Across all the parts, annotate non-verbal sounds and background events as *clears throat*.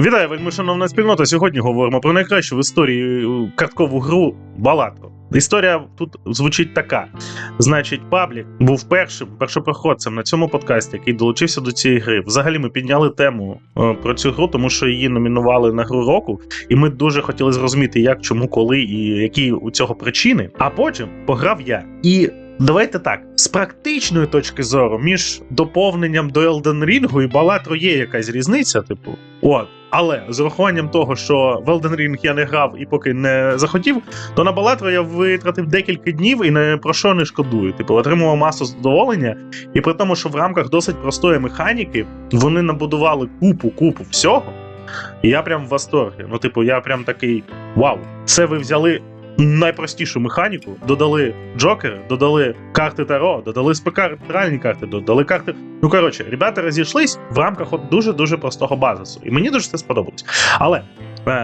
Вітаю, вельми спільнота. Сьогодні говоримо про найкращу в історії е, карткову гру Балатро. Історія тут звучить така: значить, Паблік був першим першопроходцем на цьому подкасті, який долучився до цієї гри. Взагалі, ми підняли тему е, про цю гру, тому що її номінували на гру року, і ми дуже хотіли зрозуміти, як, чому, коли і які у цього причини. А потім пограв я. І давайте так: з практичної точки зору, між доповненням до Elden Ring і Балатро є якась різниця, типу. От. Але з урахуванням того, що в Elden Ring я не грав і поки не захотів, то на Балатро я витратив декілька днів і не про що не шкодую. Типу, отримував масу задоволення, і при тому, що в рамках досить простої механіки вони набудували купу, купу всього. І я прям в восторгі. Ну, типу, я прям такий вау, це ви взяли найпростішу механіку, додали джокери, додали карти Таро, додали спектральні карти, додали карти. Ну коротше, ребята розійшлись в рамках от дуже дуже простого базису. І мені дуже це сподобалось. Але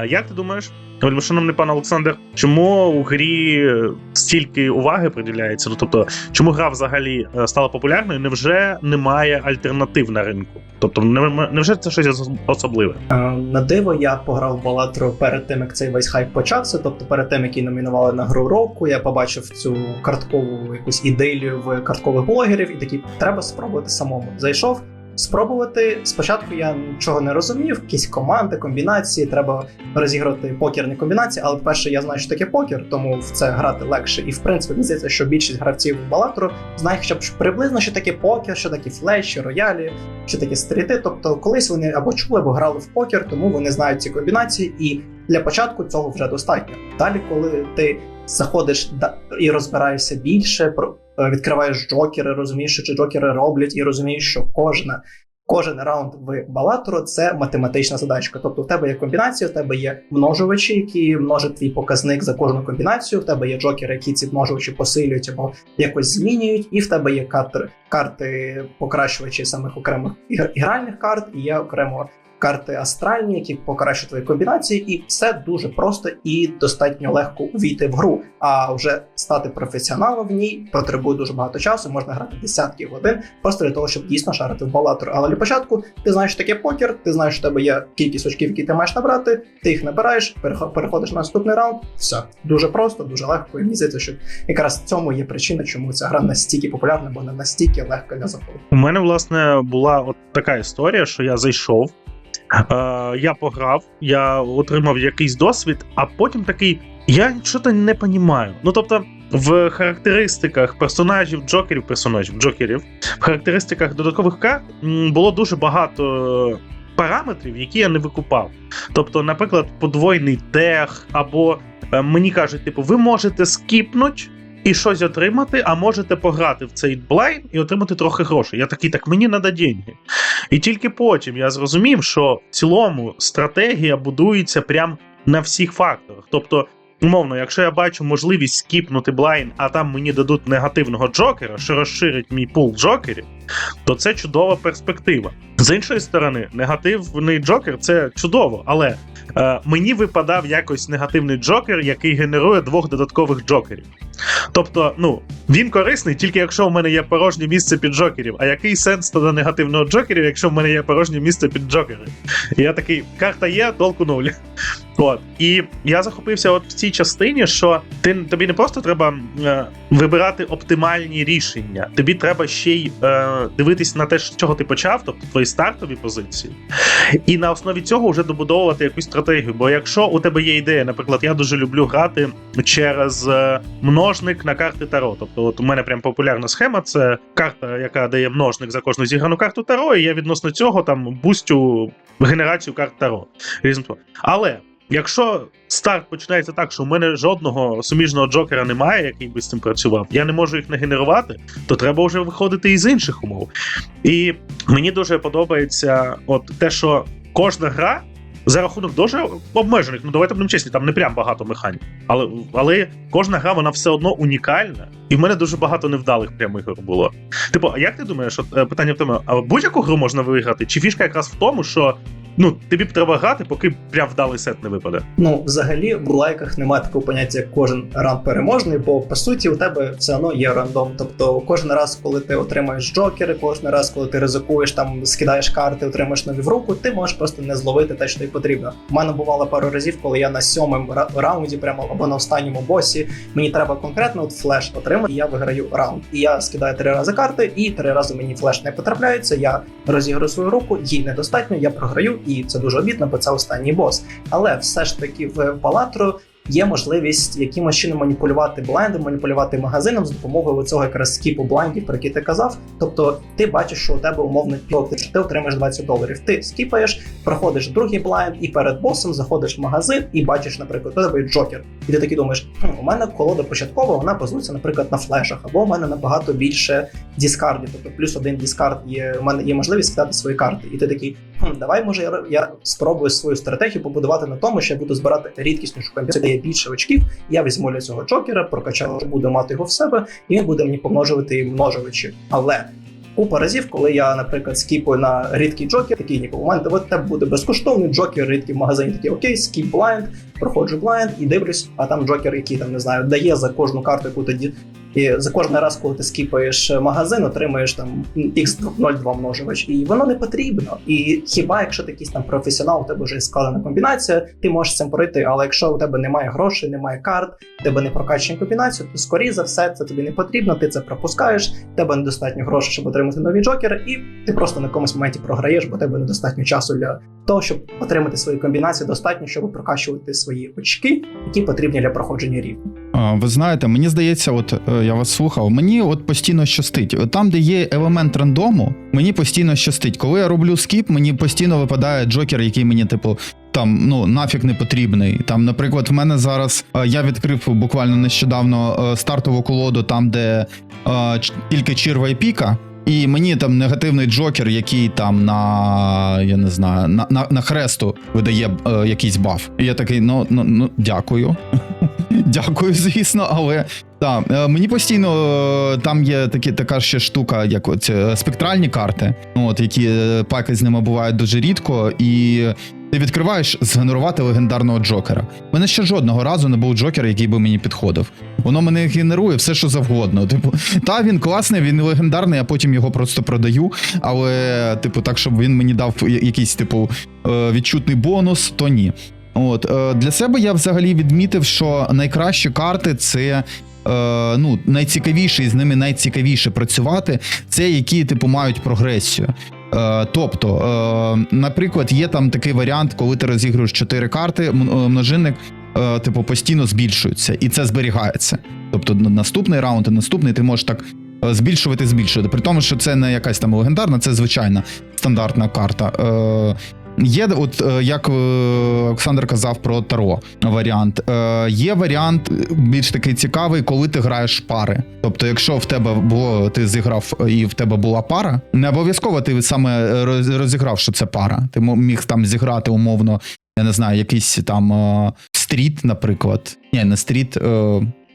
як ти думаєш, вельмишановний пан Олександр, чому у грі стільки уваги приділяється? Ну тобто, чому гра взагалі е, стала популярною? Невже немає альтернатив на ринку? Тобто, не- невже це щось особливе? Е, На диво я пограв в Балатру перед тим, як цей весь хайп почався. Тобто, перед тим, як її номінували на гру року, я побачив цю карткову якусь ідею в карткових блогерів і такий, треба спробувати самому. Зайшов. Спробувати спочатку я нічого не розумів, якісь команди, комбінації, треба розіграти покерні комбінації, але перше я знаю, що таке покер, тому в це грати легше. І в принципі мені здається, що більшість гравців Балатру знає хоча б приблизно, що таке покер, що таке флеші, роялі, що таке стріти. Тобто, колись вони або чули, або грали в покер, тому вони знають ці комбінації, і для початку цього вже достатньо. Далі, коли ти заходиш і розбираєшся більше, відкриваєш джокери, розумієш, що ці джокери роблять, і розумієш, що кожна. Кожен раунд в Балатору це математична задачка. Тобто, в тебе є комбінація, в тебе є множувачі, які множать твій показник за кожну комбінацію. В тебе є джокери, які ці множувачі посилюють або якось змінюють, і в тебе є карти, карти покращувачі самих окремих ігр- гральних карт, і є окремо карти астральні, які покращують твої комбінації, і все дуже просто і достатньо легко увійти в гру. А вже стати професіоналом в ній потребує дуже багато часу. Можна грати десятки годин просто для того, щоб дійсно шарити в балатор. Але для початку ти знаєш таке покер, ти знаєш, що тебе є кількість очків, які ти маєш набрати. Ти їх набираєш, перехо- переходиш на наступний раунд. Все дуже просто, дуже легко. І мені здається, що якраз в цьому є причина, чому ця гра настільки популярна, бо вона настільки легка для заходу. У мене, власне, була от така історія, що я зайшов, я пограв, я отримав якийсь досвід, а потім такий. Я нічого не розумію. Ну тобто, в характеристиках персонажів, джокерів, персонажів, джокерів, в характеристиках додаткових карт було дуже багато параметрів, які я не викупав. Тобто, наприклад, подвойний тех, або е, мені кажуть, типу, ви можете скіпнути і щось отримати, а можете пограти в цей блайн і отримати трохи грошей. Я такий, так мені треба деньги. І тільки потім я зрозумів, що в цілому стратегія будується прям на всіх факторах. Тобто, умовно, якщо я бачу можливість скіпнути блайн, а там мені дадуть негативного джокера, що розширить мій пул джокерів, то це чудова перспектива. З іншої сторони, негативний джокер це чудово, але е, мені випадав якось негативний джокер, який генерує двох додаткових джокерів. Тобто, ну, він корисний тільки якщо в мене є порожнє місце під джокерів. А який сенс тоді негативного джокерів, якщо в мене є порожнє місце під джокери? І я такий, карта є, толку нуль. От. І я захопився от в цій частині, що ти, тобі не просто треба е, вибирати оптимальні рішення, тобі треба ще й е, дивитись на те, з чого ти почав, тобто твої стартові позиції, і на основі цього вже добудовувати якусь стратегію. Бо якщо у тебе є ідея, наприклад, я дуже люблю грати через е, множник на карти Таро. Тобто, от у мене прям популярна схема це карта, яка дає множник за кожну зіграну карту Таро, і я відносно цього там бустю генерацію карт Таро. Різно. Але. Якщо старт починається так, що у мене жодного суміжного джокера немає, який би з цим працював, я не можу їх не генерувати, то треба вже виходити із інших умов. І мені дуже подобається от те, що кожна гра за рахунок дуже обмежених, ну давайте будемо чесні, там не прям багато механік. Але, але кожна гра вона все одно унікальна, і в мене дуже багато невдалих прямих ігор було. Типу, а як ти думаєш, от, е, питання в тому, а будь-яку гру можна виграти? Чи фішка якраз в тому, що ну, тобі б треба грати, поки прям вдалий сет не випаде. Ну, взагалі, в лайках немає такого поняття, як кожен раунд переможний, бо по суті у тебе все одно є рандом. Тобто, кожен раз, коли ти отримаєш джокери, кожен раз, коли ти ризикуєш, там скидаєш карти, отримаєш нові в руку, ти можеш просто не зловити те, що тобі потрібно. У мене бувало пару разів, коли я на сьомому ра- раунді, прямо або на останньому босі, мені треба конкретно от флеш отримати, і я виграю раунд. І я скидаю три рази карти, і три рази мені флеш не потрапляється. Я розіграю свою руку, їй недостатньо, я програю, і це дуже обідно, бо це останній бос. Але все ж таки в Палатру є можливість якимось чином маніпулювати блайндом, маніпулювати магазином з допомогою цього якраз скіпу блайндів, про який ти казав. Тобто ти бачиш, що у тебе умовно пілот, що ти отримаєш 20 доларів. Ти скіпаєш, проходиш другий блайнд, і перед босом заходиш в магазин і бачиш, наприклад, у тебе джокер. І ти такий думаєш, хм, у мене колода початкова, вона базується, наприклад, на флешах, або у мене набагато більше діскардів, тобто плюс один діскард є. У мене є можливість скидати свої карти. І ти такий, хм, давай, може, я, я спробую свою стратегію побудувати на тому, що я буду збирати рідкіснішу комбінацію, де більше очків. Я візьму для цього джокера, прокачаю, буду мати його в себе, і він буде мені помножувати множувачі. Але купа разів, коли я, наприклад, скіпую на рідкий джокер, такий ніби у от тебе буде безкоштовний джокер, рідкий в магазині. Такий окей, скіп блайнд, проходжу блайнд і дивлюсь, а там джокер, який там не знаю, дає за кожну карту, яку тоді. І за кожен раз, коли ти скіпаєш магазин, отримаєш там x02 множувач, і воно не потрібно. І хіба якщо ти якийсь там професіонал, у тебе вже складена комбінація, ти можеш цим пройти. Але якщо у тебе немає грошей, немає карт, у тебе не прокачані комбінації, то скоріше за все це тобі не потрібно. Ти це пропускаєш, тебе недостатньо грошей, щоб отримати нові джокери, і ти просто на якомусь моменті програєш, бо тебе недостатньо часу для того, щоб отримати свої комбінації, достатньо, щоб прокачувати свої очки, які потрібні для проходження рівня. Ви знаєте, мені здається, от е, я вас слухав, мені от постійно щастить. Там, де є елемент рандому, мені постійно щастить. Коли я роблю скіп, мені постійно випадає джокер, який мені, типу, там ну нафіг не потрібний. Там, наприклад, в мене зараз е, я відкрив буквально нещодавно е, стартову колоду, там, де тільки чірва і піка. І мені там негативний джокер, який там на я не знаю, на, на, на хресту видає е, якийсь баф. І я такий, ну, ну, ну дякую. *laughs* Дякую, звісно, але так, е, мені постійно е, там є такі, така ще штука, як от е, спектральні карти, от, які паки з ними бувають дуже рідко, і ти відкриваєш згенерувати легендарного джокера. Мене ще жодного разу не був джокер, який би мені підходив. Воно мене генерує все, що завгодно. Типу, та він класний, він легендарний, а потім його просто продаю. Але, типу, так, щоб він мені дав якийсь, типу, е, відчутний бонус, то ні. От е, для себе я взагалі відмітив, що найкращі карти це. Е, ну, найцікавіше і з ними найцікавіше працювати, це які, типу, мають прогресію. Е, тобто, е, наприклад, є там такий варіант, коли ти розігруєш чотири карти, е, множинник, типу, постійно збільшується, і це зберігається. Тобто, наступний раунд і наступний ти можеш так збільшувати, збільшувати. При тому, що це не якась там легендарна, це звичайна стандартна карта. Є, от е, як е, Олександр казав про Таро варіант. Е, Є варіант більш такий цікавий, коли ти граєш пари. Тобто, якщо в тебе було, ти зіграв і в тебе була пара, не обов'язково ти саме розіграв, що це пара. Ти міг там зіграти умовно, я не знаю, якийсь там стріт, наприклад. Ні, не стріт.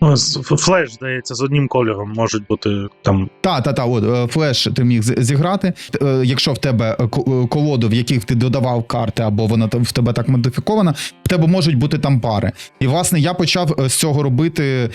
Ну, Флеш, здається, з одним кольором можуть бути там. Та, та, та, от е, флеш ти міг зіграти. Е, Якщо в тебе е, ко- колоду, в яких ти додавав карти, або вона в тебе так модифікована, в тебе можуть бути там пари. І власне я почав з цього робити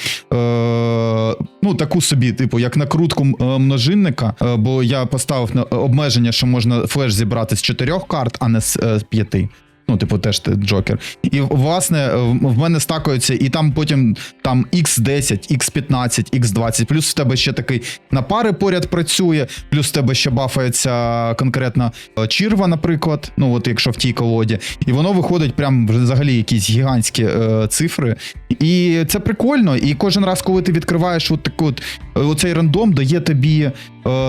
ну таку собі, типу, як накрутку множинника, бо я поставив на обмеження, що можна флеш зібрати з чотирьох карт, а не з п'яти. Ну, типу, теж ти джокер. І власне е, в мене стакується, і там потім там X10, X15, X20, плюс в тебе ще такий на пари поряд працює, плюс в тебе ще бафається конкретно черва, наприклад. Ну, от якщо в тій колоді, і воно виходить прям взагалі якісь гігантські е, цифри. І це прикольно. І кожен раз, коли ти відкриваєш от таку от, е, оцей рандом, дає тобі е,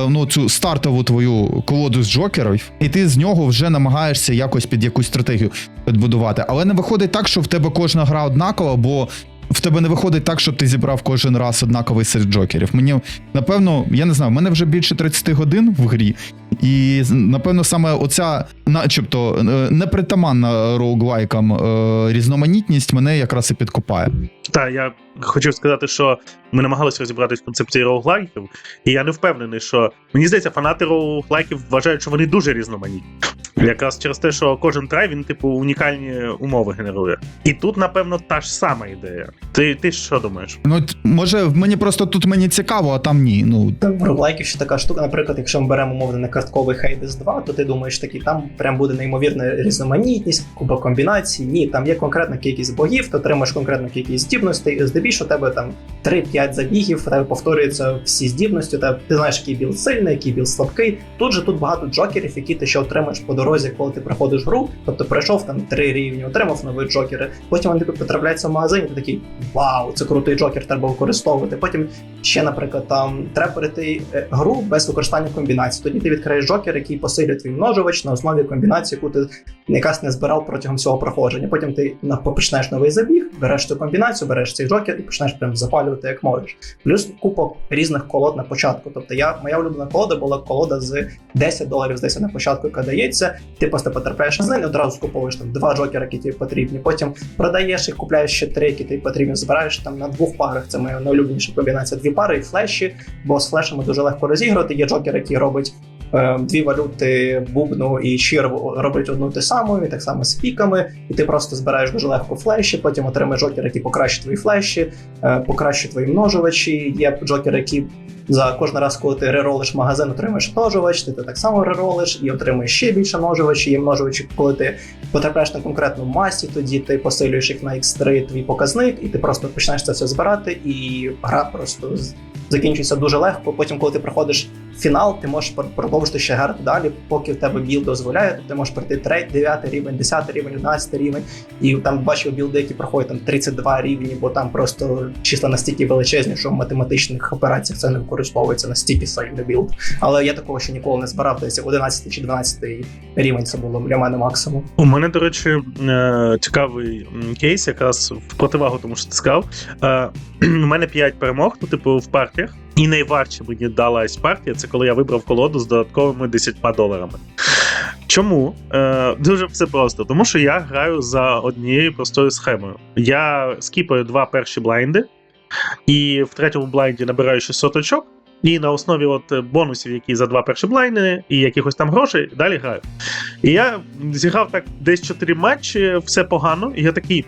ну, цю стартову твою колоду з джокерів, і ти з нього вже намагаєшся якось під якусь стратегію підбудувати. Але не виходить так, що в тебе кожна гра однакова, бо в тебе не виходить так, щоб ти зібрав кожен раз однаковий сет джокерів. Мені напевно, я не знаю, в мене вже більше 30 годин в грі, і напевно саме оця, начебто, е, непритаманна роуглайкам е, різноманітність мене якраз і підкупає. Та я хотів сказати, що ми намагалися розібратися в концепції роуглайків, і я не впевнений, що мені здається, фанати роуглайків вважають, що вони дуже різноманітні. Якраз через те, що кожен трай він, типу, унікальні умови генерує. І тут, напевно, та ж сама ідея. Ти, ти що думаєш? Ну, може, мені просто тут мені цікаво, а там ні. Ну, Та В ще така штука, наприклад, якщо ми беремо умовно на картковий Hades 2, то ти думаєш такий, там прям буде неймовірна різноманітність, купа комбінацій. Ні, там є конкретна кількість богів, ти отримаєш конкретну кількість здібностей, здебільшого у тебе там 3-5 забігів, у тебе повторюються всі здібності, тебе ти знаєш, який білд сильний, який білд слабкий. Тут же тут багато джокерів, які ти ще отримаєш по дорозі, коли ти проходиш гру. Тобто пройшов там три рівні, отримав нові джокери. Потім вони тобі потрапляються в магазині, ти такий вау, це крутий джокер, треба використовувати. Потім ще, наприклад, там треба перейти е, гру без використання комбінацій. Тоді ти відкриєш джокер, який посилює твій множувач на основі комбінації, яку ти якась не збирав протягом всього проходження. Потім ти почнеш новий забіг, береш цю комбінацію, береш цей джокер і почнеш прям запалювати як можеш. Плюс купа різних колод на початку. Тобто я моя улюблена колода була колода з 10 доларів, здається, на початку, яка дається. Ти просто потрапляєш на неї, одразу скуповуєш там два джокери, які тобі потрібні. Потім продаєш їх, купляєш ще три, які тобі потрібні. Збираєш там на двох парах. Це моя найулюбленіша комбінація. Дві пари і флеші, бо з флешами дуже легко розіграти. Є джокер, який робить. Е, Дві валюти бубну і чір роблять одну те саму, і так само з піками, і ти просто збираєш дуже легко флеші, потім отримаєш джокер, який покращить твої флеші, е, покращить твої множувачі. Є джокери, які за кожен раз, коли ти реролиш магазин, отримаєш множувач, ти, так само реролиш і отримуєш ще більше множувачів. Є множувачі, коли ти потрапляєш на конкретну масі, тоді ти посилюєш їх на X3 твій показник, і ти просто починаєш це все збирати, і гра просто закінчується дуже легко. Потім, коли ти проходиш фінал, ти можеш пр- продовжити ще грати далі, поки в тебе білд дозволяє. Тобто ти можеш пройти 3, 9 рівень, 10 рівень, 11 рівень, і там бачив білди, які проходять там 32 рівні, бо там просто числа настільки величезні, що в математичних операціях це не використовується настільки сильний білд. Але я такого ще ніколи не збирав, десь 11 чи 12 рівень це було для мене максимум. У мене, до речі, е, цікавий кейс, якраз в противагу тому, що ти сказав. Е, *clears throat* У мене 5 перемог, ну, типу, в партіях. І найважче мені далась партія, це коли я вибрав колоду з додатковими 10 доларами. Чому? Е, дуже все просто. Тому що я граю за однією простою схемою. Я скіпаю два перші блайнди, і в третьому блайнді набираю 600 очок. І на основі от е, бонусів, які за два перші блайни, і якихось там грошей, далі граю. І я зіграв так десь 4 матчі, все погано, і я такий.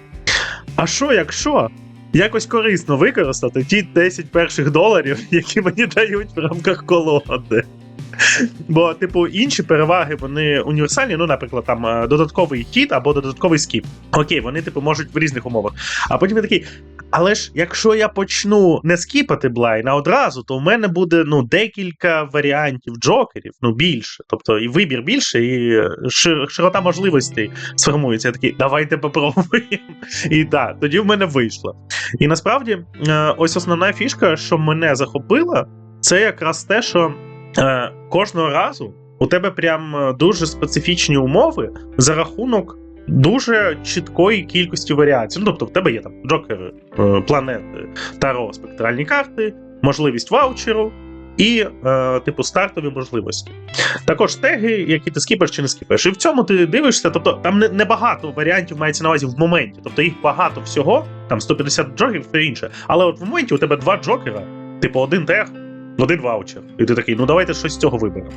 А що, якщо якось корисно використати ті 10 перших доларів, *laughs* які мені дають в рамках колоди? Бо, типу, інші переваги вони універсальні, ну, наприклад, там е, додатковий хід або додатковий скіп. Окей, вони, типу, можуть в різних умовах. А потім я такий. Але ж якщо я почну не скіпати блайн, а одразу, то в мене буде ну декілька варіантів джокерів, ну більше. Тобто і вибір більше, і е, широта можливостей сформується. Я такий, давайте попробуємо. І так, тоді в мене вийшло. І насправді, е, ось основна фішка, що мене захопила, це якраз те, що е, кожного разу у тебе прям дуже специфічні умови за рахунок дуже чіткої кількості варіацій. Ну, тобто, в тебе є там джокери, е, планети, таро, спектральні карти, можливість ваучеру. І, е, типу, стартові можливості. Також теги, які ти скіпаєш чи не скіпаєш. І в цьому ти дивишся, тобто там не, небагато варіантів мається на увазі в моменті. Тобто їх багато всього, там 150 джокерів і інше. Але от в моменті у тебе два джокера, типу один тег, один ваучер. І ти такий, ну давайте щось з цього виберемо.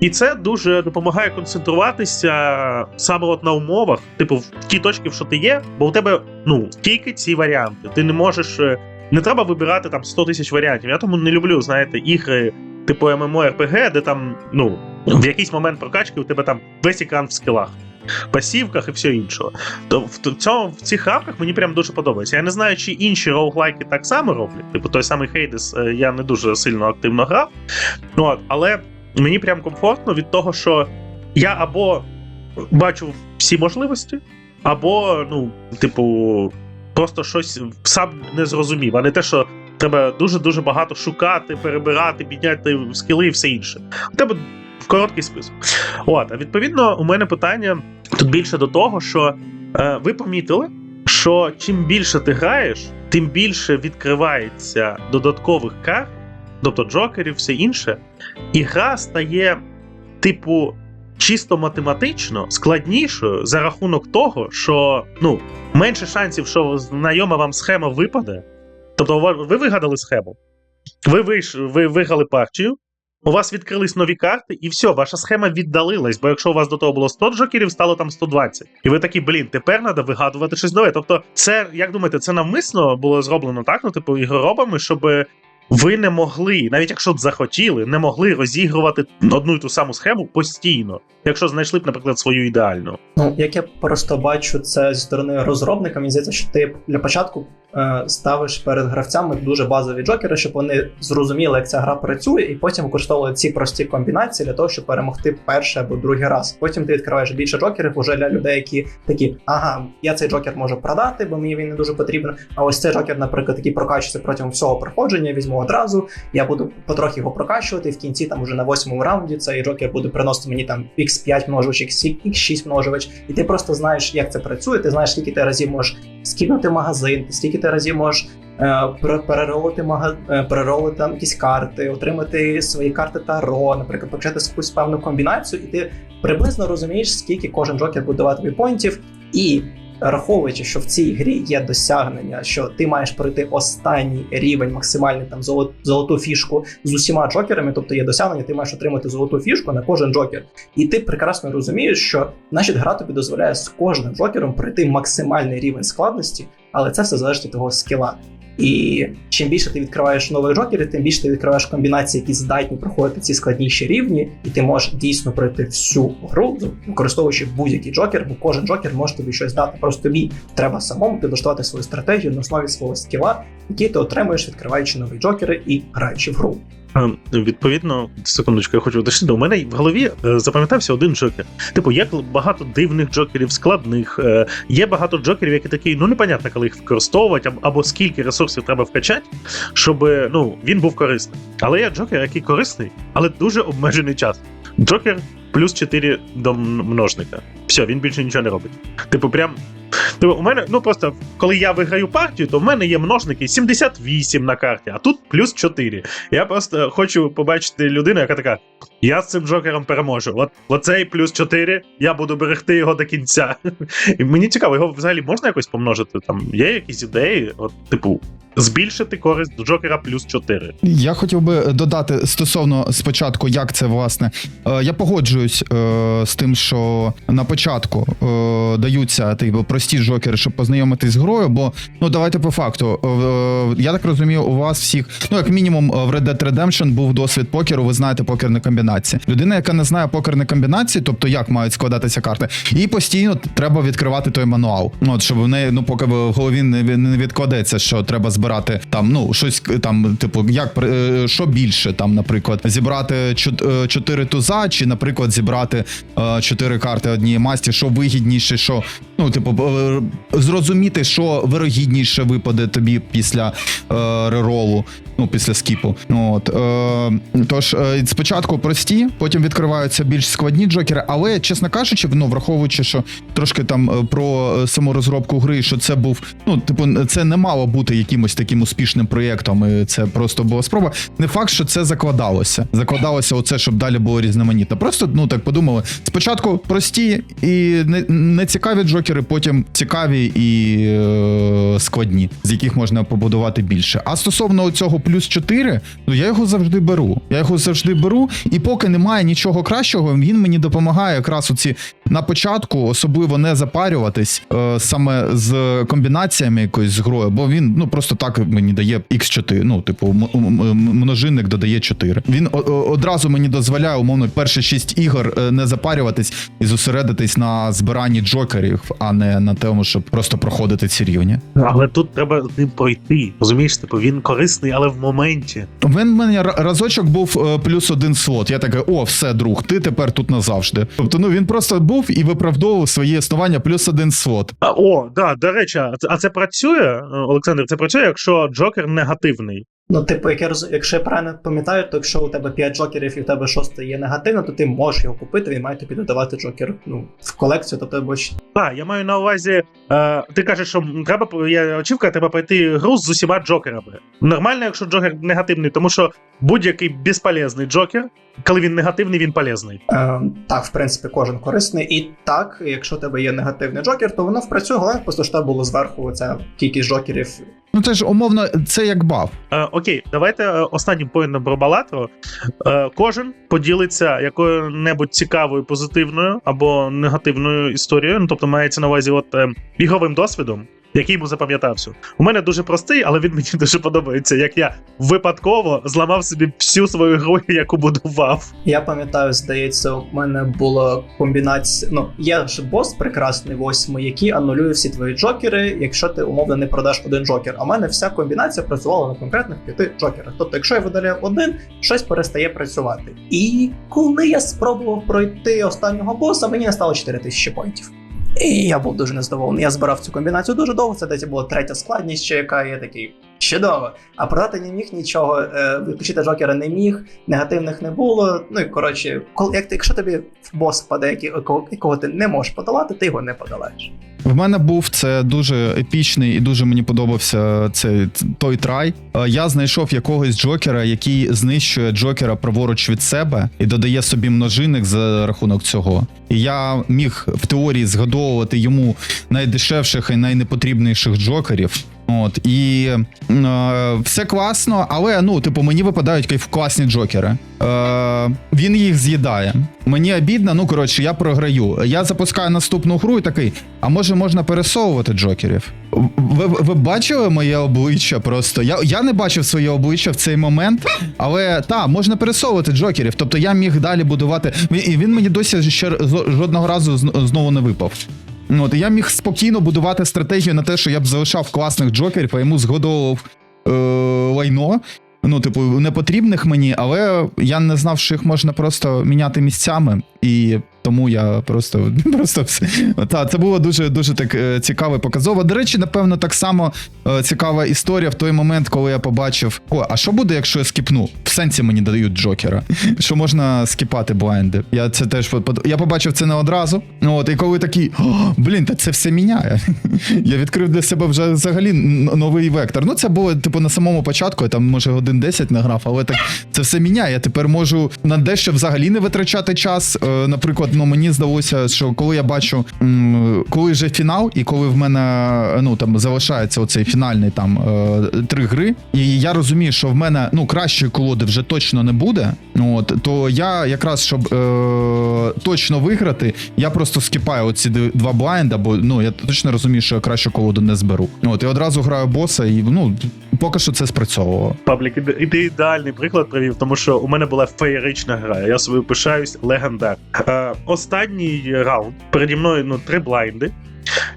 І це дуже допомагає концентруватися саме от на умовах, типу, в ті точки, в що ти є, бо у тебе ну тільки ці варіанти. Ти не можеш. е, Не треба вибирати там 100 тисяч варіантів. Я тому не люблю, знаєте, ігри типу MMORPG, де там, ну, в якийсь момент прокачки у тебе там весь екран в скілах. Пасівках і все іншого. То в, цьому, в цих рамках мені прям дуже подобається. Я не знаю, чи інші роуглайки так само роблять. Типу той самий е, я не дуже сильно активно грав. Ну, от, але мені прям комфортно від того, що я або бачу всі можливості, або, ну, типу, просто щось сам не зрозумів, а не те, що треба дуже-дуже багато шукати, перебирати, підняти скіли і все інше. У тебе короткий список. От, а відповідно, у мене питання тут більше до того, що е, ви помітили, що чим більше ти граєш, тим більше відкривається додаткових карт, тобто джокерів, все інше, і гра стає, типу, чисто математично складнішою за рахунок того, що ну, менше шансів, що знайома вам схема випаде. Тобто, ви ви вигадали схему, ви, вийш, ви виграли партію, у вас відкрились нові карти, і все, ваша схема віддалилась. Бо якщо у вас до того було 100 джокерів, стало там 120. І ви такі, блін, тепер треба вигадувати щось нове. Тобто, це, як думаєте, це навмисно було зроблено так, ну, типу, ігроробами, щоб. Ви не могли, навіть якщо б захотіли, не могли розігрувати одну і ту саму схему постійно, якщо знайшли б, наприклад, свою ідеальну. Ну, як я просто бачу це зі сторони розробника, мені здається, що ти для початку ставиш перед гравцями дуже базові джокери, щоб вони зрозуміли, як ця гра працює, і потім використовували ці прості комбінації для того, щоб перемогти перший або другий раз. Потім ти відкриваєш більше джокерів уже для людей, які такі, ага, я цей джокер можу продати, бо мені він не дуже потрібен. А ось цей джокер, наприклад, який прокачується протягом всього проходження, візьму одразу. Я буду потрохи його прокачувати. І в кінці, там уже на восьмому раунді, цей джокер буде приносити мені там x5 множувач, x6 множувач, і ти просто знаєш, як це працює. Ти знаєш, скільки ти разів можеш скинути магазин, скільки ти разів можеш е, пере- переролити мага... е, переролити там якісь карти, отримати свої карти Таро, наприклад, почати якусь певну комбінацію, і ти приблизно розумієш, скільки кожен джокер буде давати тобі поінтів, і Враховуючи, що в цій грі є досягнення, що ти маєш пройти останній рівень, максимальний там золот, золоту фішку з усіма джокерами, тобто є досягнення, ти маєш отримати золоту фішку на кожен джокер. І ти прекрасно розумієш, що значить гра тобі дозволяє з кожним джокером пройти максимальний рівень складності, але це все залежить від того скіла. І чим більше ти відкриваєш нових джокерів, тим більше ти відкриваєш комбінації, які здатні проходити ці складніші рівні, і ти можеш дійсно пройти всю гру, використовуючи будь-який джокер, бо кожен джокер може тобі щось дати. Просто тобі треба самому підлаштувати свою стратегію на основі свого скіла, який ти отримуєш, відкриваючи нові джокери і граючи в гру. Відповідно, секундочку, я хочу уточнити. У мене в голові е, запам'ятався один джокер. Типу, є багато дивних джокерів, складних. е, Є багато джокерів, які такі, ну непонятно, коли їх використовувати, або, або скільки ресурсів треба вкачати, щоб е, ну, він був корисний. Але є джокер, який корисний, але дуже обмежений час. Джокер плюс 4 до множника. Все, він більше нічого не робить. Типу, прям. Типу, у мене, ну просто коли я виграю партію, то в мене є множники 78 на карті, а тут плюс 4. Я просто хочу побачити людину, яка така: я з цим джокером переможу. От оцей плюс 4, я буду берегти його до кінця. І мені цікаво, його взагалі можна якось помножити? Там є якісь ідеї, от, типу, збільшити користь джокера плюс 4. Я хотів би додати стосовно спочатку, як це власне. Е, Я погоджуюсь е, з тим, що на початку е, даються типу, прості джокери, щоб познайомитись з грою. Бо ну давайте по факту. Е, Я так розумію, у вас всіх, ну як мінімум, в Red Dead Redemption був досвід покеру. Ви знаєте покерні комбінації. Людина, яка не знає покерні комбінації, тобто як мають складатися карти, їй постійно треба відкривати той мануал. Ну, От щоб в неї ну поки в голові не, відкладеться, що треба збирати там, ну щось там, типу, як е, що більше, там, наприклад, зібрати чот- е, чотири туза, чи, наприклад, зібрати е, чотири карти однієї масті, що вигідніше, що ну, типу, е, зрозуміти, що вирогідніше випаде тобі після е, реролу. Ну, після скіпу. Ну, От, е, тож, е, спочатку прості, потім відкриваються більш складні джокери, але, чесно кажучи, ну, враховуючи, що трошки там е, про саму розробку гри, що це був, ну, типу, це не мало бути якимось таким успішним проєктом, і це просто була спроба. Не факт, що це закладалося. Закладалося оце, щоб далі було різноманітно. Просто, ну так подумали, спочатку прості і не, не цікаві джокери, потім цікаві і е, складні, з яких можна побудувати більше. А стосовно цього плюс 4, ну я його завжди беру. Я його завжди беру, і поки немає нічого кращого, він мені допомагає якраз оці на початку, особливо не запарюватись е, саме з комбінаціями якоюсь з грою, бо він ну просто так мені дає x4, ну типу множинник додає 4. Він одразу мені дозволяє умовно перші 6 ігор е, не запарюватись і зосередитись на збиранні джокерів, а не на тому, щоб просто проходити ці рівні. Але тут треба ним пройти. Розумієш, типу, він корисний, але в моменті. У мене разочок був е, плюс один слот. Я такий, о, все, друг, ти тепер тут назавжди. Тобто, ну він просто був і виправдовував своє існування плюс один слот. А, о, да, до речі, а це, працює, Олександр, це працює, якщо джокер негативний. Ну, типу, як я роз... якщо я правильно пам'ятаю, то якщо у тебе 5 джокерів і в тебе шостий є негативно, то ти можеш його купити, він має тобі додавати джокер ну, в колекцію, тобто будеш Так, я маю на увазі, е, ти кажеш, що треба є очівка, треба пройти гру з усіма джокерами. Нормально, якщо джокер негативний, тому що будь-який безполезний джокер, коли він негативний, він полезний. Е, так, в принципі, кожен корисний. І так, якщо у тебе є негативний джокер, то воно впрацює, головне просто тебе було зверху ця кількість джокерів Ну це ж умовно, це як баф. Е, окей, давайте е, останнім поїдемо про Балатру. Е, кожен поділиться якою-небудь цікавою, позитивною або негативною історією. Ну, тобто мається на увазі от, е, біговим досвідом, який йому запам'ятався. У мене дуже простий, але він мені дуже подобається, як я випадково зламав собі всю свою гру, *laughs* яку будував. Я пам'ятаю, здається, у мене була комбінація. Ну, є ж бос прекрасний восьмий, який анулює всі твої джокери, якщо ти умовно не продаш один джокер. А в мене вся комбінація працювала на конкретних п'яти джокерах. Тобто, якщо я видаляю один, щось перестає працювати. І коли я спробував пройти останнього боса, мені не стало 4000 поінтів. І я був дуже нездоволений. Я збирав цю комбінацію дуже довго. Це десь була третя складність, ще яка є такий чудово. А продати не міг нічого, е, виключити джокера не міг, негативних не було. Ну і коротше, коли як якщо тобі бос впаде, якого, якого ти не можеш подолати, ти його не подолаєш. В мене був це дуже епічний і дуже мені подобався цей той трай. Е, Я знайшов якогось джокера, який знищує джокера праворуч від себе і додає собі множинник за рахунок цього. І я міг в теорії згадовувати йому найдешевших і найнепотрібніших джокерів. От і е, все класно, але ну, типу, мені випадають кайф класні джокери. Е, він їх з'їдає. Мені обідно, ну коротше, я програю. Я запускаю наступну гру і такий. А може можна пересовувати джокерів? Ви, ви бачили моє обличчя просто? Я, я не бачив своє обличчя в цей момент, але та, можна пересовувати джокерів. Тобто я міг далі будувати. І він мені досі ще жодного разу знову не випав. Ну, От, і я міг спокійно будувати стратегію на те, що я б залишав класних джокерів, а йому згодовував е, лайно. Ну, типу, непотрібних мені, але я не знав, що їх можна просто міняти місцями, і тому я просто *laughs* просто все. Та, це було дуже дуже так е, цікаво показово. До речі, напевно, так само е, цікава історія в той момент, коли я побачив: о, а що буде, якщо я скіпну? В сенсі мені дають Джокера, *laughs* що можна скіпати блайнди. Я це теж я побачив це не одразу. Ну, От, і коли такий, «О, блін, та це все міняє. *laughs* Я відкрив для себе вже взагалі новий вектор. Ну, це було типу на самому початку, я там може годин 10 награв, але так це все міняє. Я тепер можу на дещо взагалі не витрачати час. Е, Наприклад, ну мені здалося, що коли я бачу, коли вже фінал, і коли в мене ну там залишається оцей фінальний там е, три гри, і я розумію, що в мене ну кращої колоди вже точно не буде. Ну, От то я якраз щоб е, точно виграти, я просто скіпаю оці два блайнда, бо ну я точно розумію, що я кращу колоду не зберу. Ну, От і одразу граю боса, і ну поки що це спрацьовувало. Паблік, і ти ідеальний приклад привів, тому що у мене була феєрична гра. Я собою пишаюсь легендар. Е, останній раунд переді мною ну, три блайнди.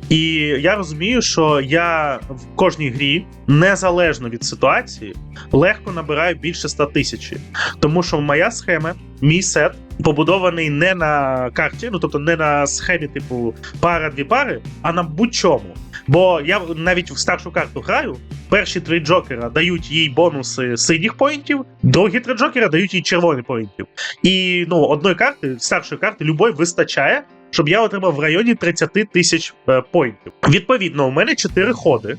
І я розумію, що я в кожній грі, незалежно від ситуації, легко набираю більше 100 тисяч. Тому що моя схема, мій сет побудований не на карті, ну тобто не на схемі, типу пара-дві пари, а на будь-чому. Бо я навіть в старшу карту граю, перші три джокера дають їй бонуси синіх поінтів, другі три джокера дають їй червоних поінтів. І ну, одної карти, старшої карти, любої вистачає, щоб я отримав в районі 30 тисяч е, поінтів. Відповідно, у мене 4 ходи.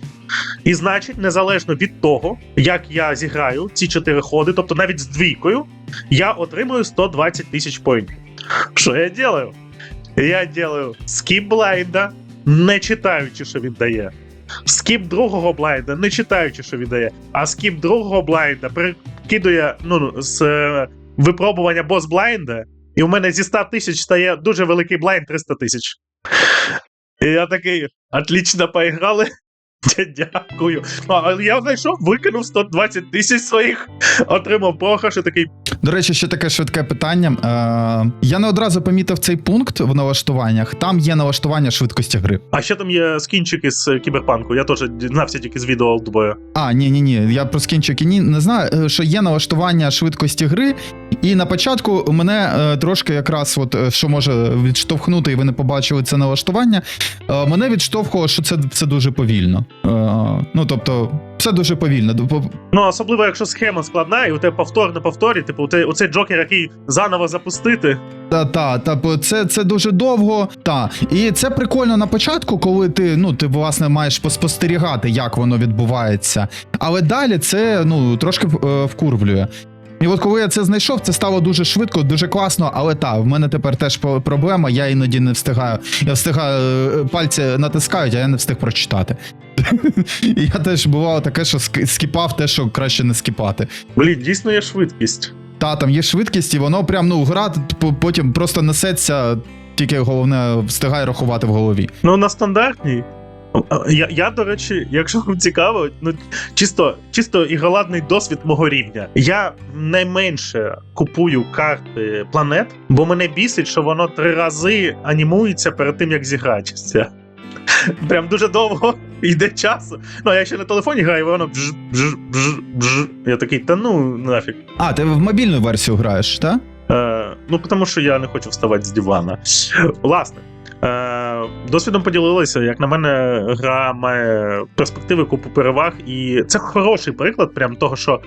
І значить, незалежно від того, як я зіграю ці 4 ходи, тобто навіть з двійкою, я отримую 120 тисяч поінтів. Що я делаю? Я делаю скіп блайнда, не читаючи, що він дає. Скіп другого блайнда, не читаючи, що він дає. А скіп другого блайнда перекидує ну, з е, випробування бос блайнда, і у мене зі 100 тисяч стає дуже великий блайнд 300 тисяч. І я такий, отлично поіграли. Дякую. А, я знайшов, викинув 120 тисяч своїх, отримав програш і такий. До речі, ще таке швидке питання. Е, я не одразу помітив цей пункт в налаштуваннях. Там є налаштування швидкості гри. А ще там є скінчики з кіберпанку. Я теж дізнався тільки з відео олдбоя. А, ні, ні, ні. Я про скінчики ні не знаю, е, що є налаштування швидкості гри. І на початку мене е, трошки якраз, от е, що може відштовхнути, і ви не побачили це налаштування. Е, мене відштовхувало, що це, це дуже повільно. Ну тобто, все дуже повільно. Ну, особливо, якщо схема складна, і у тебе повтор на повторі, типу, у оцей джокер, який заново запустити. Та, та, та, це, це дуже довго. Та. І це прикольно на початку, коли ти, ну, ти власне маєш поспостерігати, як воно відбувається. Але далі це ну, трошки вкурвлює. І от коли я це знайшов, це стало дуже швидко, дуже класно, але та, в мене тепер теж проблема, я іноді не встигаю. Я встигаю, е, пальці натискають, а я не встиг прочитати. І *laughs* я теж бувало таке, що скіпав те, що краще не скіпати. Блін, дійсно є швидкість. Та, там є швидкість, і воно прям, ну, гра потім просто несеться, тільки головне встигай рахувати в голові. Ну, на стандартній. Я, я, до речі, якщо вам цікаво, ну чисто, чисто ігроладний досвід мого рівня. Я найменше купую карти планет, бо мене бісить, що воно три рази анімується перед тим, як зігратися. *laughs* Прям дуже довго йде часу. Ну, а я ще на телефоні граю, і воно бж, бж, бж, бж. Я такий, та ну нафіг. А, ти в мобільну версію граєш, так? Е, ну, тому що я не хочу вставати з дивана. Власне. Е, досвідом поділилися, як на мене, гра має перспективи купу переваг, і це хороший приклад прям того, що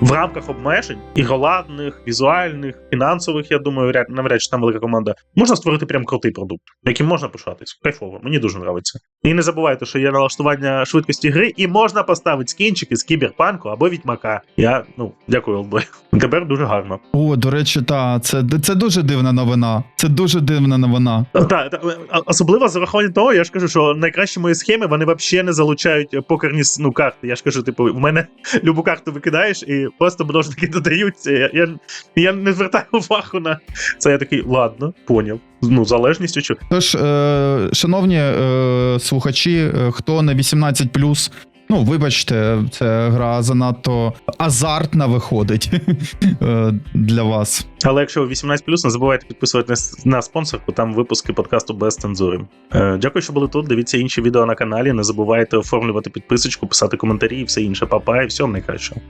в рамках обмежень ігроладних, візуальних, фінансових, я думаю, ряд- навряд чи там велика команда, можна створити прям крутий продукт, яким можна пишатись. Кайфово, мені дуже подобається. І не забувайте, що є налаштування швидкості гри, і можна поставити скінчики з кіберпанку або відьмака. Я ну дякую, Олдбой. Тепер дуже гарно. О, до речі, та, це, це дуже дивна новина. Це дуже дивна новина. Так, особливо з урахуванням того, я ж кажу, що найкращі мої схеми вони взагалі не залучають покерні ну, карти. Я ж кажу, типу, в мене *laughs* любу карту викидаєш і просто множники *laughs* додаються. Я, я, я не звертаю увагу на це. Я такий, ладно, поняв. Ну, залежністю чи. Тож, е, шановні е, слухачі, е, хто на 18 ну, вибачте, це гра занадто азартна виходить *laughs* е, для вас. Але якщо ви 18 не забувайте підписуватися на спонсорку, там випуски подкасту без цензури. Е, дякую, що були тут. Дивіться інші відео на каналі. Не забувайте оформлювати підписочку, писати коментарі і все інше. Папа, і всього найкращого.